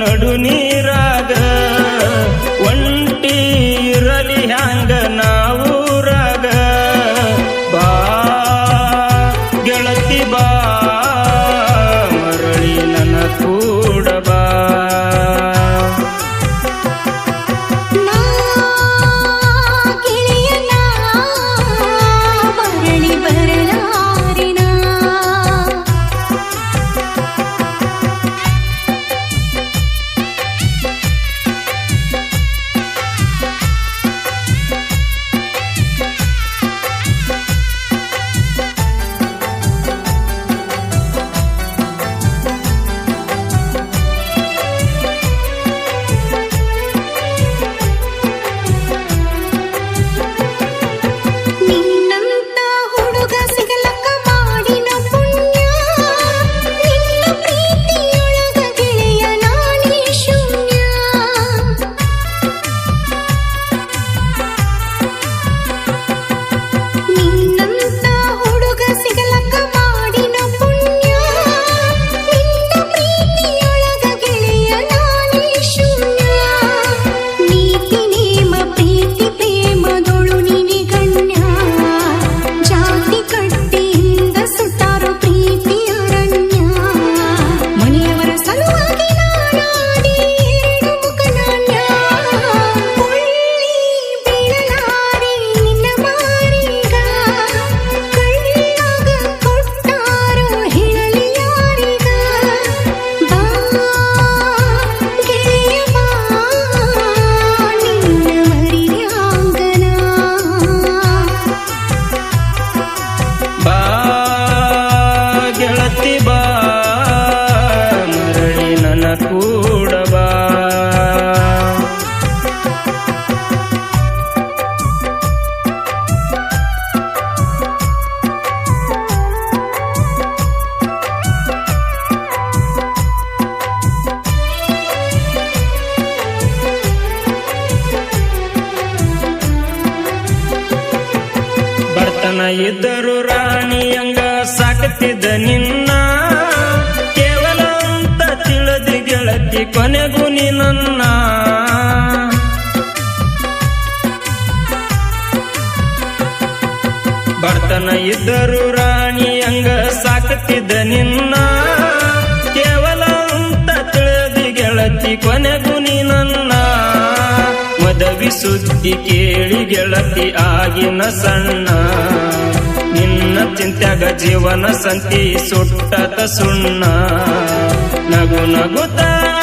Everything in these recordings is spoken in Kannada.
ನಡು ನೀ ಇದ್ದರು ರಾಣಿಯಂಗ ಸಾಕುತ್ತಿದ್ದ ನಿನ್ನ. ಕೇವಲ ಅಂತ ತಿಳಿದು ಗೆಳತಿ ಕೊನೆಗೂ ನನ್ನ ಬರ್ತನ ಇದ್ದರು ರಾಣಿಯಂಗ ಸಾಕುತ್ತಿದ್ದ ನಿನ್ನ. ಕೇವಲ ಅಂತ ತಿಳಿದು ಗೆಳತಿ ಕೊನೆಗೂ ನನ್ನ ಮದವಿ ಸುದ್ದಿ ಕೇಳಿ ಗೆಳತಿ ಆಗಿನ ಸಣ್ಣ. ಚಿಂತ್ಯಾಗ ಜೀವನ ಸಂತಿ ಸುಟ್ಟತ ಸುಣ್ಣ. ನಗು ನಗುತ್ತಾ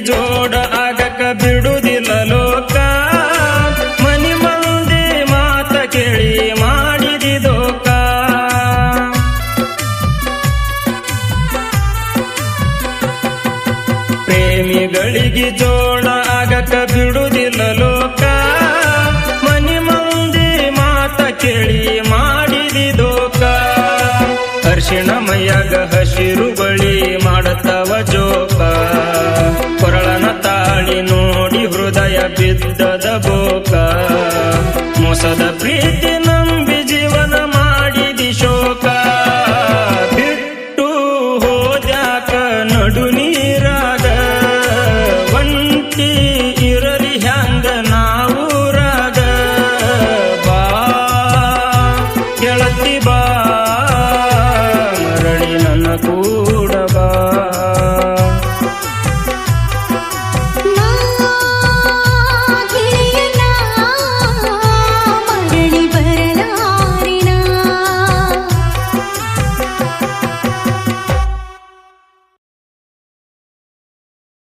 ಜೋಡ ಆಗಕ ಬಿಡುದಿಲ್ಲ ಲೋಕ. ಮನಿ ಮಂದಿ ಮಾತ ಕೇಳಿ ಮಾಡಿದಿ ಪ್ರೇಮಿಗಳಿಗೆ ಜೋಡ ಆಗಕ ಬಿಡುದಿಲ್ಲ ಲೋಕ. ಮನಿ ಮಂದಿ ಮಾತ ಕೇಳಿ ಮಾಡಿದಿ ದೋಕ. ಹಸಿರು ಬಳಿ ಮಾಡತವ ಜೋಕ. ಬಿದ್ದದ ಬೋಕ ಮೋಸದ ಪ್ರೀತಿ